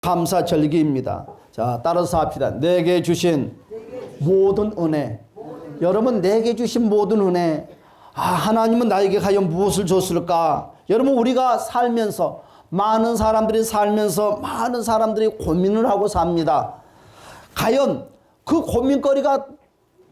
감사 절기입니다. 자, 따라서 합시다. 내게 주신 모든 은혜. 여러분, 내게 주신 모든 은혜. 아, 하나님은 나에게 과연 무엇을 줬을까? 여러분, 우리가 살면서, 많은 사람들이 살면서, 많은 사람들이 고민을 하고 삽니다. 과연 그 고민거리가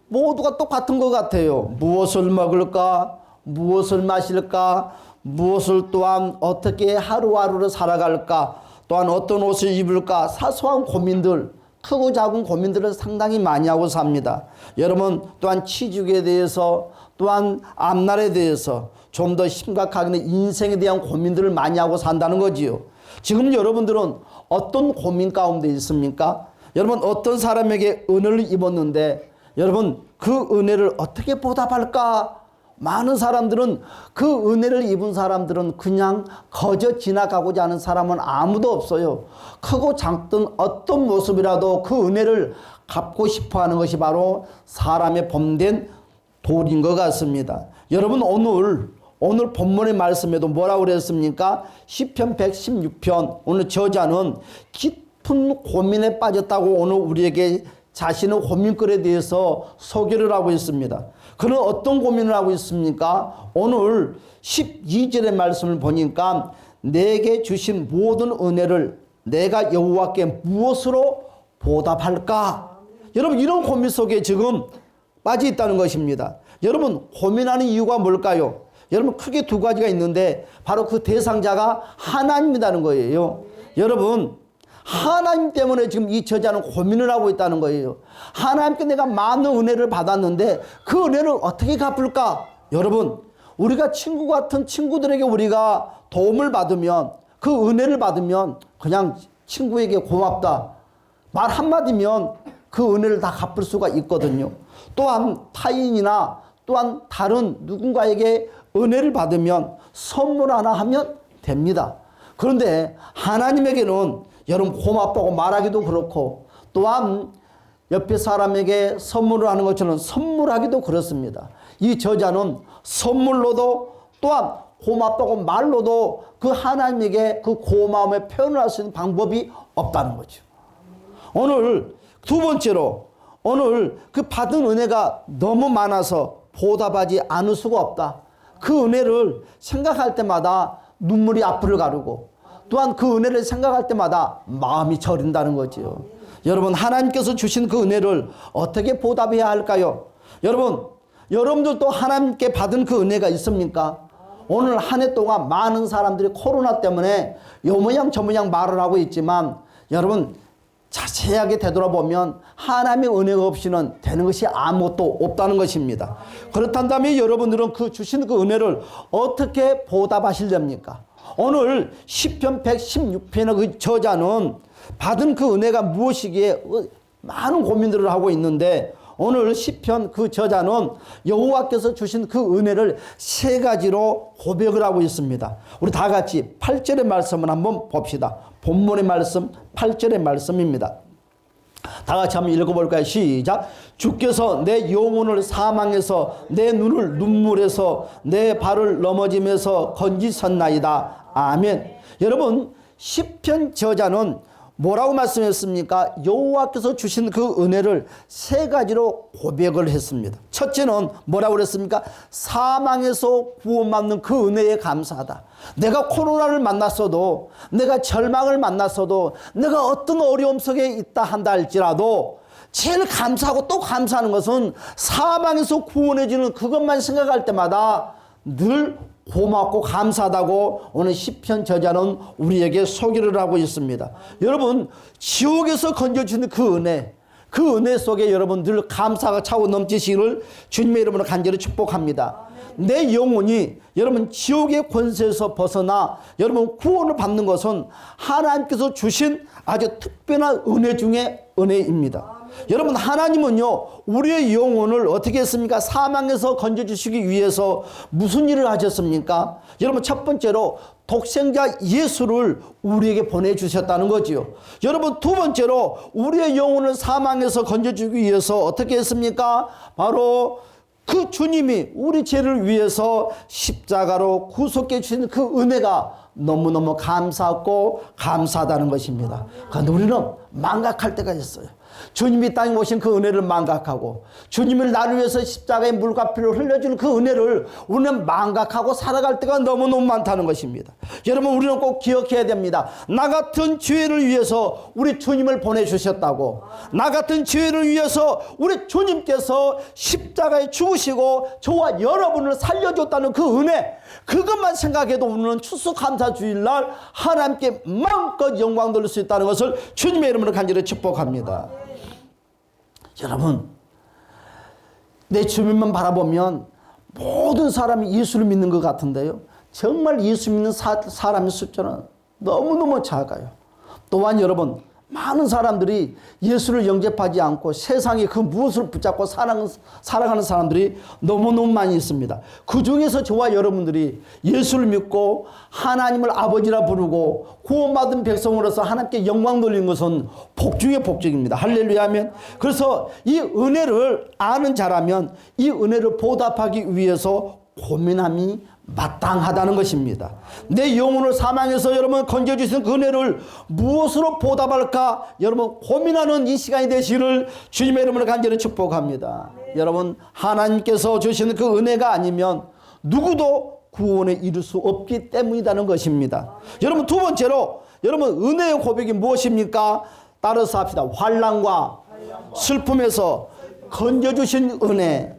모두가 똑같은 것 같아요. 무엇을 먹을까? 무엇을 마실까? 무엇을 또한 어떻게 하루하루를 살아갈까? 또한 어떤 옷을 입을까? 사소한 고민들, 크고 작은 고민들을 상당히 많이 하고 삽니다. 여러분 또한 취직에 대해서 또한 앞날에 대해서 좀 더 심각하게 인생에 대한 고민들을 많이 하고 산다는 거지요. 지금 여러분들은 어떤 고민 가운데 있습니까? 여러분 어떤 사람에게 은혜를 입었는데 여러분 그 은혜를 어떻게 보답할까? 많은 사람들은 그 은혜를 입은 사람들은 그냥 거저 지나가고자 하는 사람은 아무도 없어요. 크고 작든 어떤 모습이라도 그 은혜를 갚고 싶어 하는 것이 바로 사람의 범된 도리인 것 같습니다. 여러분 오늘 오늘 본문의 말씀에도 뭐라고 그랬습니까? 시편 116편 오늘 저자는 깊은 고민에 빠졌다고 오늘 우리에게 자신의 고민거리에 대해서 소개를 하고 있습니다. 그는 어떤 고민을 하고 있습니까? 오늘 12절의 말씀을 보니까 내게 주신 모든 은혜를 내가 여호와께 무엇으로 보답할까? 여러분 이런 고민 속에 지금 빠져 있다는 것입니다. 여러분 고민하는 이유가 뭘까요? 여러분 크게 두 가지가 있는데 바로 그 대상자가 하나님이라는 거예요. 여러분 하나님 때문에 지금 이 저자는 고민을 하고 있다는 거예요. 하나님께 내가 많은 은혜를 받았는데 그 은혜를 어떻게 갚을까? 여러분, 우리가 친구 같은 친구들에게 우리가 도움을 받으면 그 은혜를 받으면 그냥 친구에게 고맙다. 말 한마디면 그 은혜를 다 갚을 수가 있거든요. 또한 타인이나 또한 다른 누군가에게 은혜를 받으면 선물 하나 하면 됩니다. 그런데 하나님에게는 여러분 고맙다고 말하기도 그렇고 또한 옆에 사람에게 선물을 하는 것처럼 선물하기도 그렇습니다. 이 저자는 선물로도 또한 고맙다고 말로도 그 하나님에게 그 고마움의 표현을 할 수 있는 방법이 없다는 거죠. 오늘 두 번째로 오늘 그 받은 은혜가 너무 많아서 보답하지 않을 수가 없다. 그 은혜를 생각할 때마다 눈물이 앞을 가르고 또한 그 은혜를 생각할 때마다 마음이 저린다는 거지요. 여러분 하나님께서 주신 그 은혜를 어떻게 보답해야 할까요? 여러분 여러분들도 하나님께 받은 그 은혜가 있습니까? 오늘 한 해 동안 많은 사람들이 코로나 때문에 요 모양 저 모양 말을 하고 있지만 여러분 자세하게 되돌아보면 하나님의 은혜가 없이는 되는 것이 아무것도 없다는 것입니다. 그렇단다면 여러분들은 그 주신 그 은혜를 어떻게 보답하시렵니까? 오늘 10편 116편의 그 저자는 받은 그 은혜가 무엇이기에 많은 고민들을 하고 있는데 오늘 10편 그 저자는 여호와께서 주신 그 은혜를 세 가지로 고백을 하고 있습니다. 우리 다 같이 8절의 말씀을 한번 봅시다. 본문의 말씀 8절의 말씀입니다. 다 같이 한번 읽어볼까요? 시작. 주께서 내 영혼을 사망해서 내 눈을 눈물에서 내 발을 넘어짐에서 건지셨나이다. 아멘. 여러분 시편 저자는 뭐라고 말씀했습니까? 여호와께서 주신 그 은혜를 세 가지로 고백을 했습니다. 첫째는 뭐라고 그랬습니까? 사망에서 구원받는 그 은혜에 감사하다. 내가 코로나를 만났어도 내가 절망을 만났어도 내가 어떤 어려움 속에 있다 한다 할지라도 제일 감사하고 또 감사하는 것은 사망에서 구원해 주는 그것만 생각할 때마다 늘 고맙고 감사하다고 오늘 시편 저자는 우리에게 소개를 하고 있습니다. 여러분 지옥에서 건져주는 그 은혜 그 은혜 속에 여러분 늘 감사가 차고 넘치시기를 주님의 이름으로 간절히 축복합니다. 내 영혼이 여러분 지옥의 권세에서 벗어나 여러분 구원을 받는 것은 하나님께서 주신 아주 특별한 은혜 중에 은혜입니다. 여러분 하나님은요 우리의 영혼을 어떻게 했습니까? 사망에서 건져주시기 위해서 무슨 일을 하셨습니까? 여러분 첫 번째로 독생자 예수를 우리에게 보내주셨다는 거지요. 여러분 두 번째로 우리의 영혼을 사망에서 건져주기 위해서 어떻게 했습니까? 바로 그 주님이 우리 죄를 위해서 십자가로 구속해 주신 그 은혜가 너무너무 감사하고 감사하다는 것입니다. 그런데 우리는 망각할 때가 있어요. 주님이 땅에 오신 그 은혜를 망각하고 주님을 나를 위해서 십자가의 물과 피를 흘려주는 그 은혜를 우리는 망각하고 살아갈 때가 너무너무 많다는 것입니다. 여러분 우리는 꼭 기억해야 됩니다. 나 같은 죄를 위해서 우리 주님을 보내주셨다고 나 같은 죄를 위해서 우리 주님께서 십자가에 죽으시고 저와 여러분을 살려줬다는 그 은혜 그것만 생각해도 우리는 추수감사 주일날 하나님께 마음껏 영광 돌릴 수 있다는 것을 주님의 이름으로 간절히 축복합니다. 여러분 내 주변만 바라보면 모든 사람이 예수를 믿는 것 같은데요. 정말 예수 믿는 사, 사람의 숫자는 너무너무 작아요. 또한 여러분 많은 사람들이 예수를 영접하지 않고 세상에 그 무엇을 붙잡고 사랑, 살아가는 사람들이 너무너무 많이 있습니다. 그 중에서 저와 여러분들이 예수를 믿고 하나님을 아버지라 부르고 구원받은 백성으로서 하나님께 영광 돌리는 것은 복 중의 복중입니다. 할렐루야 하면. 그래서 이 은혜를 아는 자라면 이 은혜를 보답하기 위해서 고민함이 마땅하다는 것입니다. 내 영혼을 사망해서 여러분 건져주신 그 은혜를 무엇으로 보답할까? 여러분 고민하는 이 시간이 되시기를 주님의 이름으로 간절히 축복합니다. 여러분 하나님께서 주시는 그 은혜가 아니면 누구도 구원에 이룰 수 없기 때문이라는 것입니다. 여러분 두 번째로 여러분 은혜의 고백이 무엇입니까? 따라서 합시다. 환란과 슬픔에서 건져주신 은혜.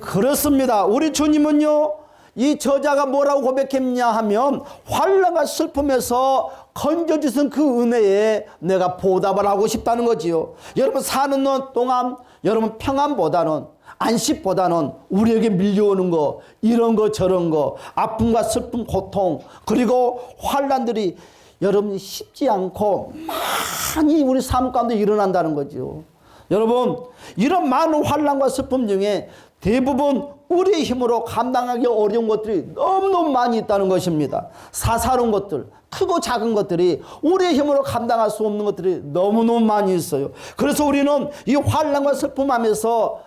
그렇습니다. 우리 주님은요, 이 저자가 뭐라고 고백했냐 하면, 환란과 슬픔에서 건져주신 그 은혜에 내가 보답을 하고 싶다는 거지요. 여러분 사는 것 동안, 여러분 평안보다는, 안식보다는 우리에게 밀려오는 거, 이런 거 저런 거, 아픔과 슬픔, 고통, 그리고 환란들이 여러분이 쉽지 않고 많이 우리 삶 가운데 일어난다는 거죠. 여러분 이런 많은 환란과 슬픔 중에 대부분 우리의 힘으로 감당하기 어려운 것들이 너무너무 많이 있다는 것입니다. 사사로운 것들, 크고 작은 것들이 우리의 힘으로 감당할 수 없는 것들이 너무너무 많이 있어요. 그래서 우리는 이 환란과 슬픔 하면서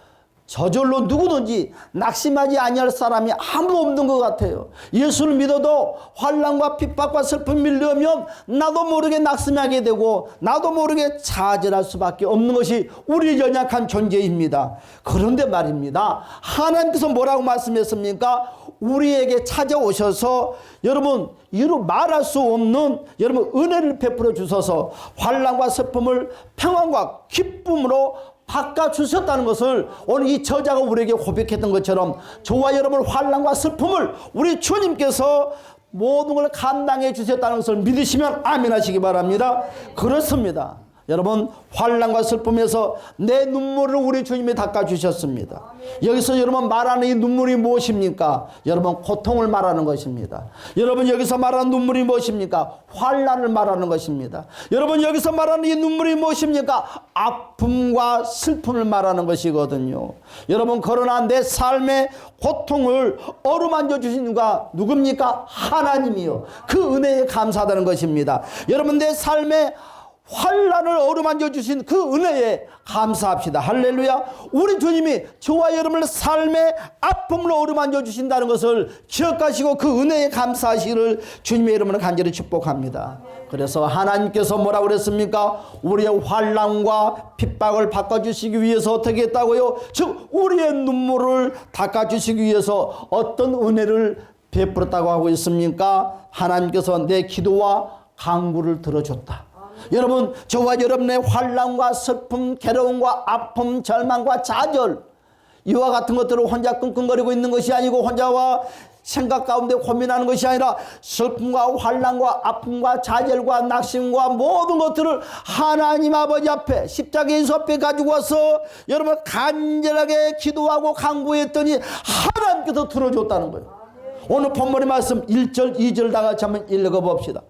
저절로 누구든지 낙심하지 아니할 사람이 아무도 없는 것 같아요. 예수를 믿어도 환란과 핍박과 슬픔 밀려오면 나도 모르게 낙심하게 되고 나도 모르게 좌절할 수밖에 없는 것이 우리 연약한 존재입니다. 그런데 말입니다. 하나님께서 뭐라고 말씀했습니까? 우리에게 찾아오셔서 여러분 이루 말할 수 없는 여러분 은혜를 베풀어 주셔서 환란과 슬픔을 평안과 기쁨으로 바꿔 주셨다는 것을 오늘 이 저자가 우리에게 고백했던 것처럼 저와 여러분 환란과 슬픔을 우리 주님께서 모든 걸 감당해 주셨다는 것을 믿으시면 아멘 하시기 바랍니다. 그렇습니다. 여러분 환란과 슬픔에서 내 눈물을 우리 주님이 닦아 주셨습니다. 여기서 여러분 말하는 이 눈물이 무엇입니까? 여러분 고통을 말하는 것입니다. 여러분 여기서 말하는 눈물이 무엇입니까? 환란을 말하는 것입니다. 여러분 여기서 말하는 이 눈물이 무엇입니까? 아픔과 슬픔을 말하는 것이거든요. 여러분 그러나 내 삶의 고통을 어루만져 주시는 가 누굽니까? 하나님이요. 그 은혜에 감사하다는 것입니다. 여러분 내 삶의 환란을 어루만져 주신 그 은혜에 감사합시다. 할렐루야. 우리 주님이 저와 여러분의 삶의 아픔을 어루만져 주신다는 것을 기억하시고 그 은혜에 감사하시기를 주님의 이름으로 간절히 축복합니다. 그래서 하나님께서 뭐라고 그랬습니까? 우리의 환란과 핍박을 바꿔 주시기 위해서 어떻게 했다고요? 즉 우리의 눈물을 닦아 주시기 위해서 어떤 은혜를 베풀었다고 하고 있습니까? 하나님께서 내 기도와 강구를 들어줬다. 여러분 저와 여러분의 환란과 슬픔, 괴로움과 아픔, 절망과 좌절 이와 같은 것들을 혼자 끙끙거리고 있는 것이 아니고 혼자와 생각 가운데 고민하는 것이 아니라 슬픔과 환란과 아픔과 좌절과 낙심과 모든 것들을 하나님 아버지 앞에 십자가 예수 앞에 가지고 와서 여러분 간절하게 기도하고 강구했더니 하나님께서 들어줬다는 거예요. 오늘 본문의 말씀 1절, 2절 다 같이 한번 읽어봅시다.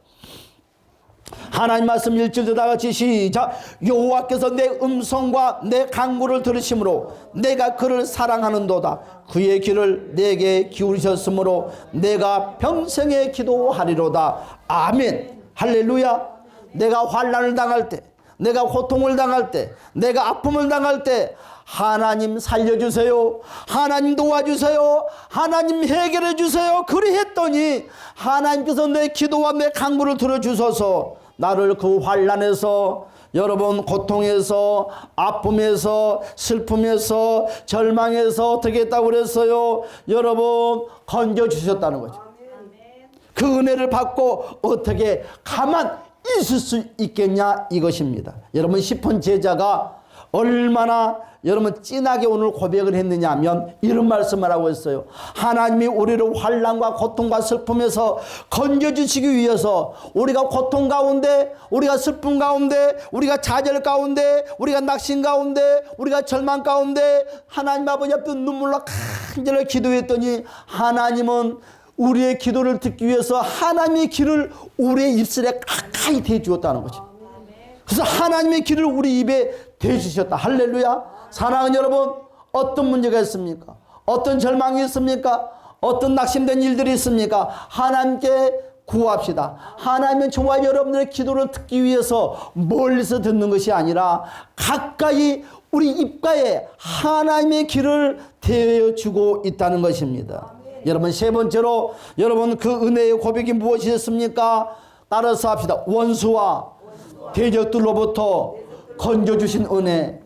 하나님 말씀 1절도 다 같이 시작. 여호와께서 내 음성과 내 간구를 들으심으로 내가 그를 사랑하는도다. 그의 길을 내게 기울이셨으므로 내가 평생에 기도하리로다. 아멘. 할렐루야. 내가 환란을 당할 때 내가 고통을 당할 때, 내가 아픔을 당할 때, 하나님 살려주세요. 하나님 도와주세요. 하나님 해결해 주세요. 그리 했더니 하나님께서 내 기도와 내 강구를 들어주셔서 나를 그 환란에서 여러분 고통에서 아픔에서 슬픔에서 절망에서 어떻게 했다고 그랬어요? 여러분 건져 주셨다는 거죠. 그 은혜를 받고 어떻게 가만 있을 수 있겠냐 이것입니다. 여러분 10분 제자가 얼마나 여러분 진하게 오늘 고백을 했느냐 하면 이런 말씀을 하고 있어요. 하나님이 우리를 환란과 고통과 슬픔에서 건져주시기 위해서 우리가 고통 가운데 우리가 슬픔 가운데 우리가 좌절 가운데 우리가 낙심 가운데 우리가 절망 가운데 하나님 아버지 앞에 눈물로 간절히 기도했더니 하나님은 우리의 기도를 듣기 위해서 하나님의 길을 우리의 입술에 가까이 대주었다는 거죠. 그래서 하나님의 길을 우리 입에 대주셨다. 할렐루야. 사랑하는 여러분, 어떤 문제가 있습니까? 어떤 절망이 있습니까? 어떤 낙심된 일들이 있습니까? 하나님께 구합시다. 하나님은 저와 여러분들의 기도를 듣기 위해서 멀리서 듣는 것이 아니라 가까이 우리 입가에 하나님의 길을 대어주고 있다는 것입니다. 여러분 세 번째로 여러분 그 은혜의 고백이 무엇이었습니까? 따라서 합시다. 원수와 대적들로부터 건져주신 은혜.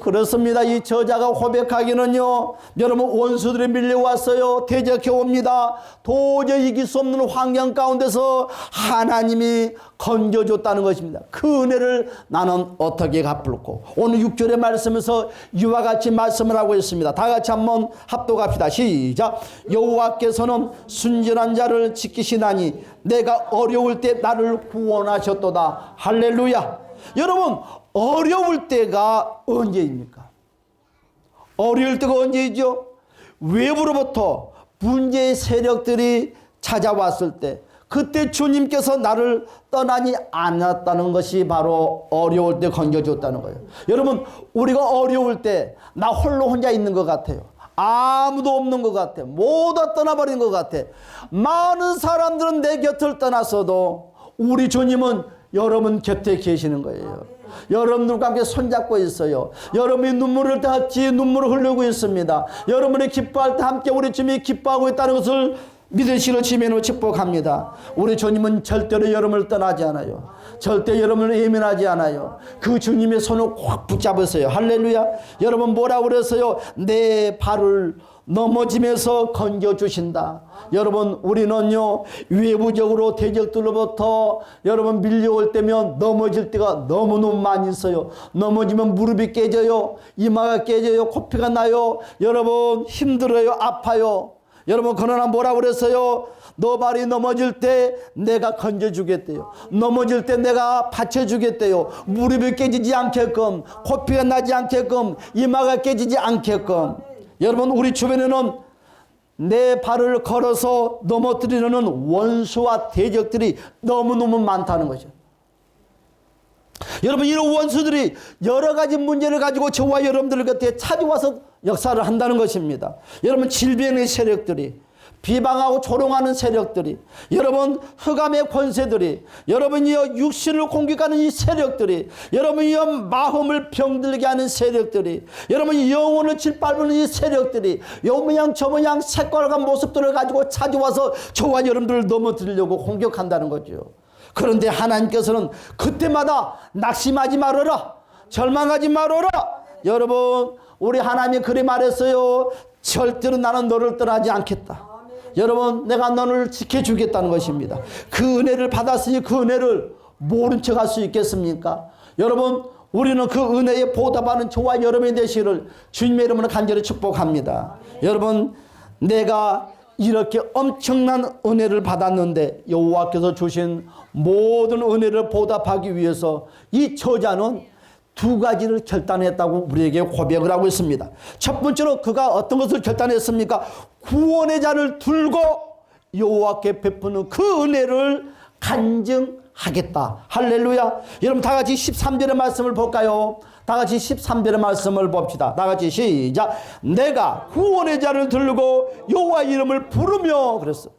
그렇습니다. 이 저자가 고백하기는요, 여러분 원수들이 밀려왔어요. 대적해 옵니다. 도저히 이길 수 없는 환경 가운데서 하나님이 건져줬다는 것입니다. 그 은혜를 나는 어떻게 갚을고 오늘 6절의 말씀에서 이와 같이 말씀을 하고 있습니다. 다 같이 한번 합독합시다. 시작. 여호와께서는 순전한 자를 지키시나니 내가 어려울 때 나를 구원하셨도다. 할렐루야. 여러분 어려울 때가 언제입니까? 어려울 때가 언제이죠? 외부로부터 문제의 세력들이 찾아왔을 때 그때 주님께서 나를 떠나지 않았다는 것이 바로 어려울 때 건져줬다는 거예요. 여러분 우리가 어려울 때 나 홀로 혼자 있는 것 같아요. 아무도 없는 것 같아. 모두 떠나버린 것 같아. 많은 사람들은 내 곁을 떠났어도 우리 주님은 여러분 곁에 계시는 거예요. 여러분들과 함께 손잡고 있어요. 여러분이 눈물을 닿지 눈물을 흘리고 있습니다. 여러분이 기뻐할 때 함께 우리 주님이 기뻐하고 있다는 것을 믿으시는 지면으로 축복합니다. 우리 주님은 절대로 여러분을 떠나지 않아요. 절대 여러분을 예민하지 않아요. 그 주님의 손을 꽉 붙잡으세요. 할렐루야. 여러분 뭐라 그랬어요? 내 발을 넘어짐에서 건져주신다. 여러분, 우리는요, 외부적으로 대적들로부터 여러분 밀려올 때면 넘어질 때가 너무너무 많이 있어요. 넘어지면 무릎이 깨져요. 이마가 깨져요. 코피가 나요. 여러분, 힘들어요. 아파요. 여러분, 그러나 뭐라 그랬어요? 너 발이 넘어질 때 내가 건져주겠대요. 넘어질 때 내가 받쳐주겠대요. 무릎이 깨지지 않게끔, 코피가 나지 않게끔, 이마가 깨지지 않게끔. 여러분 우리 주변에는 내 발을 걸어서 넘어뜨리는 원수와 대적들이 너무너무 많다는 거죠. 여러분 이런 원수들이 여러 가지 문제를 가지고 저와 여러분들 곁에 찾아와서 역사를 한다는 것입니다. 여러분 질병의 세력들이 비방하고 조롱하는 세력들이 여러분 흑암의 권세들이 여러분이여 육신을 공격하는 이 세력들이 여러분이여 마음을 병들게 하는 세력들이 여러분 영혼을 짓밟는 이 세력들이 요 모양 저 모양 색깔과 모습들을 가지고 찾아와서 저와 여러분들을 넘어뜨리려고 공격한다는 거죠. 그런데 하나님께서는 그때마다 낙심하지 말아라. 절망하지 말아라. 여러분, 우리 하나님이 그리 말했어요. 절대로 나는 너를 떠나지 않겠다. 여러분, 내가 너를 지켜주겠다는 것입니다. 그 은혜를 받았으니 그 은혜를 모른 척 할 수 있겠습니까? 여러분, 우리는 그 은혜에 보답하는 저와 여러분이 되시기를 주님의 이름으로 간절히 축복합니다. 여러분, 내가 이렇게 엄청난 은혜를 받았는데 여호와께서 주신 모든 은혜를 보답하기 위해서 이 저자는 두 가지를 결단했다고 우리에게 고백을 하고 있습니다. 첫 번째로 그가 어떤 것을 결단했습니까? 구원의 자를 들고 여호와께 베푸는 그 은혜를 간증하겠다. 할렐루야. 여러분 다 같이 13절의 말씀을 볼까요? 다 같이 13절의 말씀을 봅시다. 다 같이 시작. 내가 구원의 자를 들고 여호와 이름을 부르며 그랬어.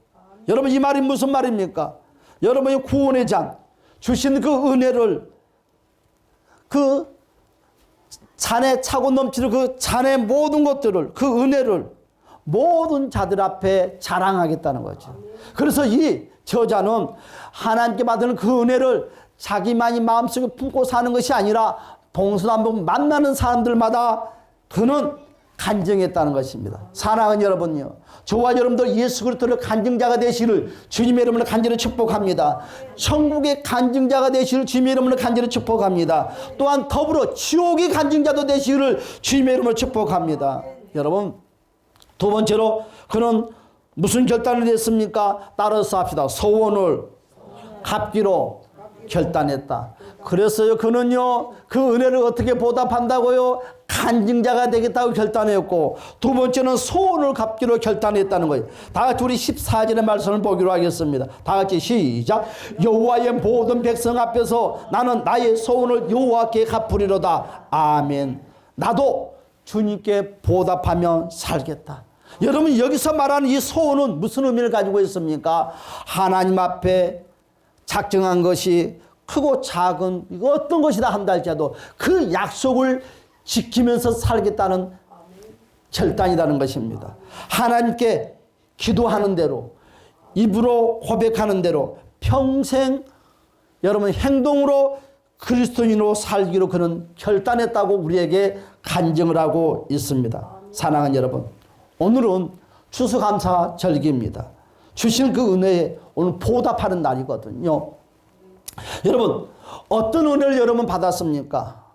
여러분 이 말이 무슨 말입니까? 여러분이 구원의 자 주신 그 은혜를 그 잔에 차고 넘치는 그 잔의 모든 것들을 그 은혜를 모든 자들 앞에 자랑하겠다는 거죠. 그래서 이 저자는 하나님께 받은 그 은혜를 자기만이 마음속에 품고 사는 것이 아니라 동서남북 만나는 사람들마다 그는 간증했다는 것입니다. 사랑하는 여러분요. 저와 여러분들 예수 그리스도를 간증자가 되시를 주님의 이름으로 간절히 축복합니다. 천국의 간증자가 되시를 주님의 이름으로 간절히 축복합니다. 또한 더불어 지옥의 간증자도 되시를 주님의 이름으로 축복합니다. 여러분 두 번째로 그는 무슨 결단을 했습니까? 따라서 합시다. 소원을 갚기로 결단했다. 그래서요, 그는요, 그 은혜를 어떻게 보답한다고요? 간증자가 되겠다고 결단했고, 두 번째는 소원을 갚기로 결단했다는 거예요. 다 같이 우리 14절의 말씀을 보기로 하겠습니다. 다 같이 시작. 여호와의 모든 백성 앞에서 나는 나의 소원을 여호와께 갚으리로다. 아멘. 나도 주님께 보답하며 살겠다. 여러분 여기서 말하는 이 소원은 무슨 의미를 가지고 있습니까? 하나님 앞에 작정한 것이 크고 작은 어떤 것이다 한다 할지라도 그 약속을 지키면서 살겠다는 결단이라는 것입니다. 하나님께 기도하는 대로 입으로 고백하는 대로 평생 여러분 행동으로 그리스도인으로 살기로 그는 결단했다고 우리에게 간증을 하고 있습니다. 사랑하는 여러분, 오늘은 추수감사 절기입니다. 주신 그 은혜에 오늘 보답하는 날이거든요. 여러분, 어떤 은혜를 여러분 받았습니까?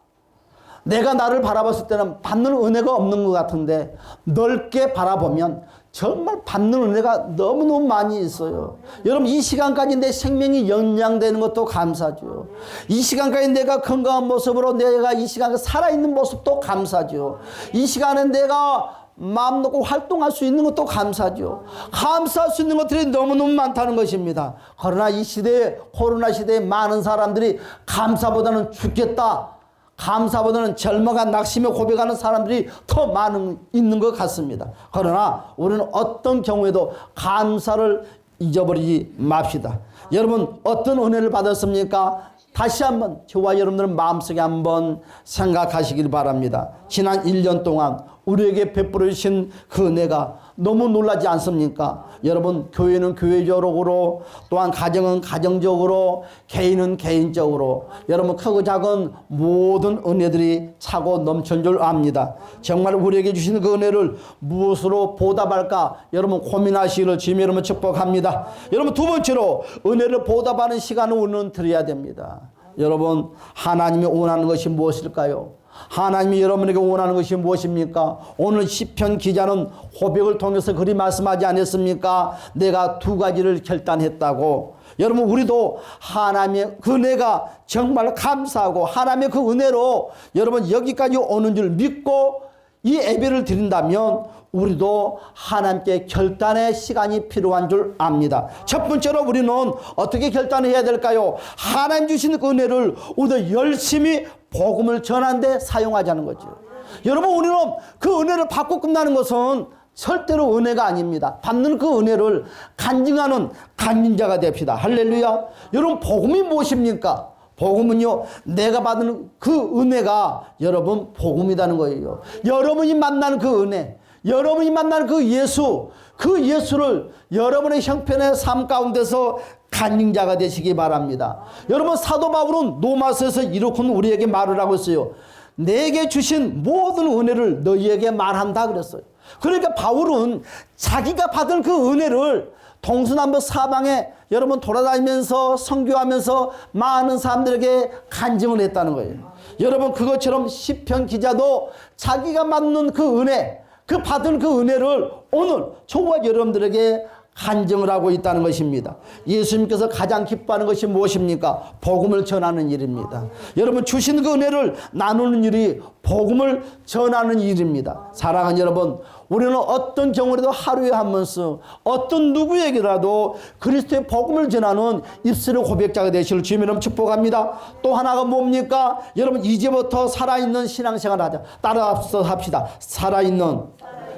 내가 나를 바라봤을 때는 받는 은혜가 없는 것 같은데 넓게 바라보면 정말 받는 은혜가 너무너무 많이 있어요. 여러분 이 시간까지 내 생명이 연장되는 것도 감사죠. 이 시간까지 내가 건강한 모습으로 내가 이 시간에 살아있는 모습도 감사죠. 이 시간에 내가 마음 놓고 활동할 수 있는 것도 감사죠. 감사할 수 있는 것들이 너무너무 많다는 것입니다. 그러나 이 시대에 코로나 시대에 많은 사람들이 감사보다는 죽겠다. 감사보다는 젊어가 낙심에 고백하는 사람들이 더 많은 있는 것 같습니다. 그러나 우리는 어떤 경우에도 감사를 잊어버리지 맙시다. 여러분 어떤 은혜를 받았습니까? 다시 한번 저와 여러분들은 마음속에 한번 생각하시길 바랍니다. 지난 1년 동안 우리에게 베풀어 주신 그 은혜가 너무 놀라지 않습니까? 여러분 교회는 교회적으로 또한 가정은 가정적으로 개인은 개인적으로 여러분 크고 작은 모든 은혜들이 차고 넘친 줄 압니다. 정말 우리에게 주신 그 은혜를 무엇으로 보답할까 여러분 고민하시기를 주님 여러분 축복합니다. 여러분 두 번째로 은혜를 보답하는 시간을 우리는 드려야 됩니다. 여러분 하나님이 원하는 것이 무엇일까요? 하나님이 여러분에게 원하는 것이 무엇입니까? 오늘 시편 기자는 호백을 통해서 그리 말씀하지 않았습니까? 내가 두 가지를 결단했다고. 여러분 우리도 하나님의 그 은혜가 정말 감사하고 하나님의 그 은혜로 여러분 여기까지 오는 줄 믿고 이 예배를 드린다면 우리도 하나님께 결단의 시간이 필요한 줄 압니다. 첫 번째로 우리는 어떻게 결단해야 될까요? 하나님 주신 그 은혜를 우리도 열심히 복음을 전하는데 사용하자는 거죠. 여러분 우리는 그 은혜를 받고 끝나는 것은 절대로 은혜가 아닙니다. 받는 그 은혜를 간증하는 간증자가 됩시다. 할렐루야. 여러분 복음이 무엇입니까? 복음은요, 내가 받은 그 은혜가 여러분 복음이라는 거예요. 여러분이 만나는 그 은혜, 여러분이 만나는 그 예수, 그 예수를 여러분의 형편의 삶 가운데서 간증자가 되시기 바랍니다. 여러분 사도 바울은 로마서에서 이렇게 우리에게 말을 하고 있어요. 내게 주신 모든 은혜를 너희에게 말한다 그랬어요. 그러니까 바울은 자기가 받은 그 은혜를 동서남북 사방에 여러분 돌아다니면서 선교하면서 많은 사람들에게 간증을 했다는 거예요. 여러분 그것처럼 시편 기자도 자기가 받는 그 은혜, 그 받은 그 은혜를 오늘 저와 여러분들에게 간증을 하고 있다는 것입니다. 예수님께서 가장 기뻐하는 것이 무엇입니까? 복음을 전하는 일입니다. 여러분 주신 그 은혜를 나누는 일이 복음을 전하는 일입니다. 사랑하는 여러분, 우리는 어떤 경우라도 하루에 한 번씩 어떤 누구에게라도 그리스도의 복음을 전하는 입술의 고백자가 되시를 주님 이름 축복합니다. 또 하나가 뭡니까? 여러분 이제부터 살아있는 신앙생활을 하자. 따라서 합시다. 살아있는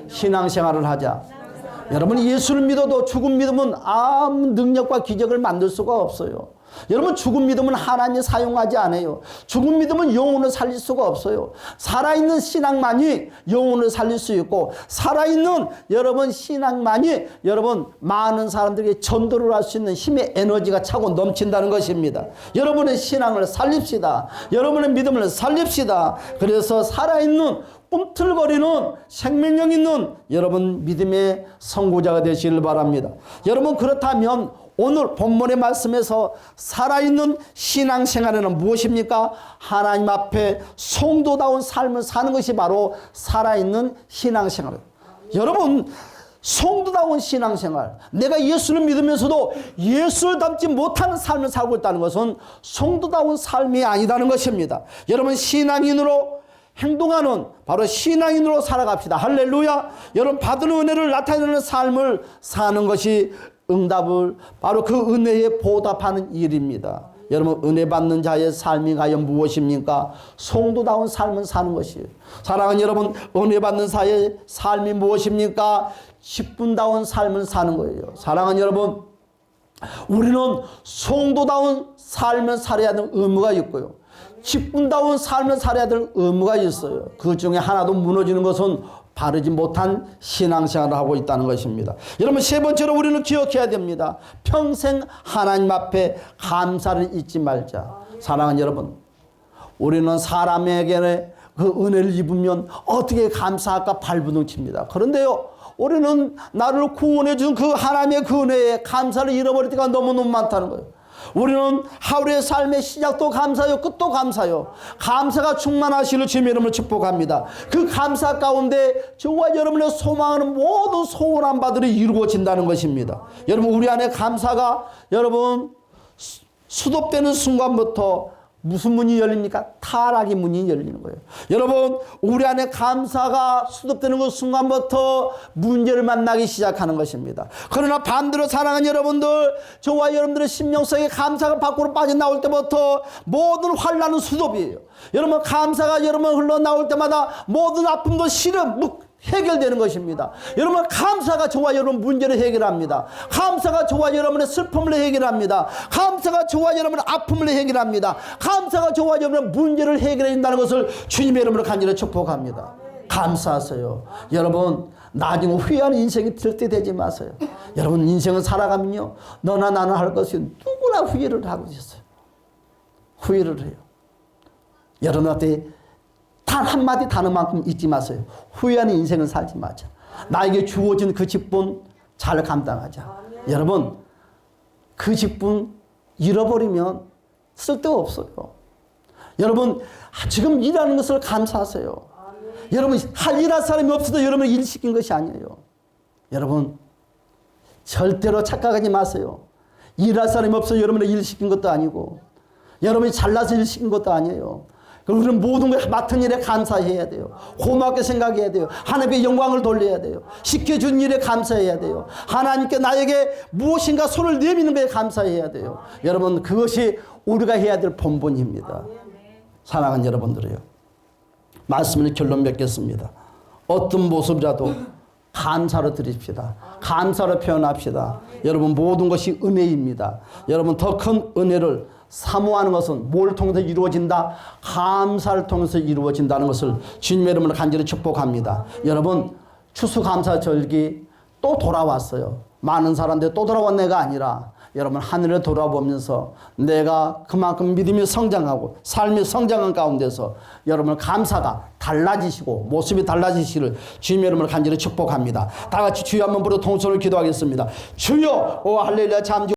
신앙생활을 하자. 여러분 예수를 믿어도 죽음 믿으면 아무 능력과 기적을 만들 수가 없어요. 여러분 죽은 믿음은 하나님이 사용하지 않아요. 죽은 믿음은 영혼을 살릴 수가 없어요. 살아있는 신앙만이 영혼을 살릴 수 있고 살아있는 여러분 신앙만이 여러분 많은 사람들에게 전도를 할 수 있는 힘의 에너지가 차고 넘친다는 것입니다. 여러분의 신앙을 살립시다. 여러분의 믿음을 살립시다. 그래서 살아있는 꿈틀거리는 생명력 있는 여러분 믿음의 선구자가 되시길 바랍니다. 여러분 그렇다면 오늘 본문의 말씀에서 살아있는 신앙생활에는 무엇입니까? 하나님 앞에 성도다운 삶을 사는 것이 바로 살아있는 신앙생활. 여러분 성도다운 신앙생활. 내가 예수를 믿으면서도 예수를 닮지 못하는 삶을 살고 있다는 것은 성도다운 삶이 아니다는 것입니다. 여러분 신앙인으로 행동하는 바로 신앙인으로 살아갑시다. 할렐루야. 여러분 받은 은혜를 나타내는 삶을 사는 것이 응답을 바로 그 은혜에 보답하는 일입니다. 여러분 은혜 받는 자의 삶이 과연 무엇입니까? 성도다운 삶을 사는 것이에요. 사랑하는 여러분 은혜 받는 자의 삶이 무엇입니까? 10분다운 삶을 사는 거예요. 사랑하는 여러분 우리는 성도다운 삶을 살아야 하는 의무가 있고요. 직분다운 삶을 살아야 될 의무가 있어요. 그 중에 하나도 무너지는 것은 바르지 못한 신앙생활을 하고 있다는 것입니다. 여러분 세 번째로 우리는 기억해야 됩니다. 평생 하나님 앞에 감사를 잊지 말자. 사랑하는 여러분, 우리는 사람에게 그 은혜를 입으면 어떻게 감사할까 발부둥칩니다. 그런데요, 우리는 나를 구원해 준 그 하나님의 그 은혜에 감사를 잃어버릴 때가 너무너무 많다는 거예요. 우리는 하루의 삶의 시작도 감사요, 끝도 감사요. 감사가 충만하시는 주님의 이름을 축복합니다. 그 감사 가운데 저와 여러분의 소망하는 모든 소원한 바들이 이루어진다는 것입니다. 여러분, 우리 안에 감사가 여러분 수- 수독되는 순간부터 무슨 문이 열립니까? 타락의 문이 열리는 거예요. 여러분, 우리 안에 감사가 수독되는 그 순간부터 문제를 만나기 시작하는 것입니다. 그러나 반대로 사랑하는 여러분들, 저와 여러분들의 심령 속에 감사가 밖으로 빠져나올 때부터 모든 환란은 수독이에요. 여러분, 감사가 여러분 흘러나올 때마다 모든 아픔도 묵, 해결되는 것입니다. 여러분 감사가 저와 여러분 문제를 해결합니다. 감사가 저와 여러분의 슬픔을 해결합니다. 감사가 저와 여러분의 아픔을 해결합니다. 감사가 저와 여러분의 문제를 해결해준다는 것을 주님의 이름으로 간절히 축복합니다. 감사하세요. 여러분 나중에 후회하는 인생이 들때 되지 마세요. 여러분 인생을 살아가면요 너나 나나 할 것이 누구나 후회를 하고 있어요. 후회를 해요. 여러분한테 단 한마디 단어만큼 잊지 마세요. 후회하는 인생을 살지 마자. 나에게 주어진 그 직분 잘 감당하자. 여러분, 그 직분 잃어버리면 쓸데없어요. 여러분, 지금 일하는 것을 감사하세요. 여러분, 할 일할 사람이 없어도 여러분을 일 시킨 것이 아니에요. 여러분, 절대로 착각하지 마세요. 일할 사람이 없어 여러분을 일 시킨 것도 아니고, 여러분이 잘나서 일 시킨 것도 아니에요. 우리는 모든 걸 맡은 일에 감사해야 돼요. 고맙게 생각해야 돼요. 하나님께 영광을 돌려야 돼요. 시켜준 일에 감사해야 돼요. 하나님께 나에게 무엇인가 손을 내미는 것에 감사해야 돼요. 여러분, 그것이 우리가 해야 될 본분입니다. 사랑하는 여러분들이요. 말씀을 결론 맺겠습니다. 어떤 모습이라도 감사로 드립시다. 감사로 표현합시다. 여러분 모든 것이 은혜입니다. 여러분 더 큰 은혜를 사모하는 것은 뭘 통해서 이루어진다? 감사를 통해서 이루어진다는 것을 주님의 이름으로 간절히 축복합니다. 여러분 추수감사절기 또 돌아왔어요. 많은 사람들이 또 돌아온 내가 아니라 여러분 하늘을 돌아보면서 내가 그만큼 믿음이 성장하고 삶이 성장한 가운데서 여러분 감사가 달라지시고 모습이 달라지시를 주님의 이름으로 간절히 축복합니다. 다 같이 주여 한번 부르 통솔을 기도하겠습니다. 주여 오 할렐루야 참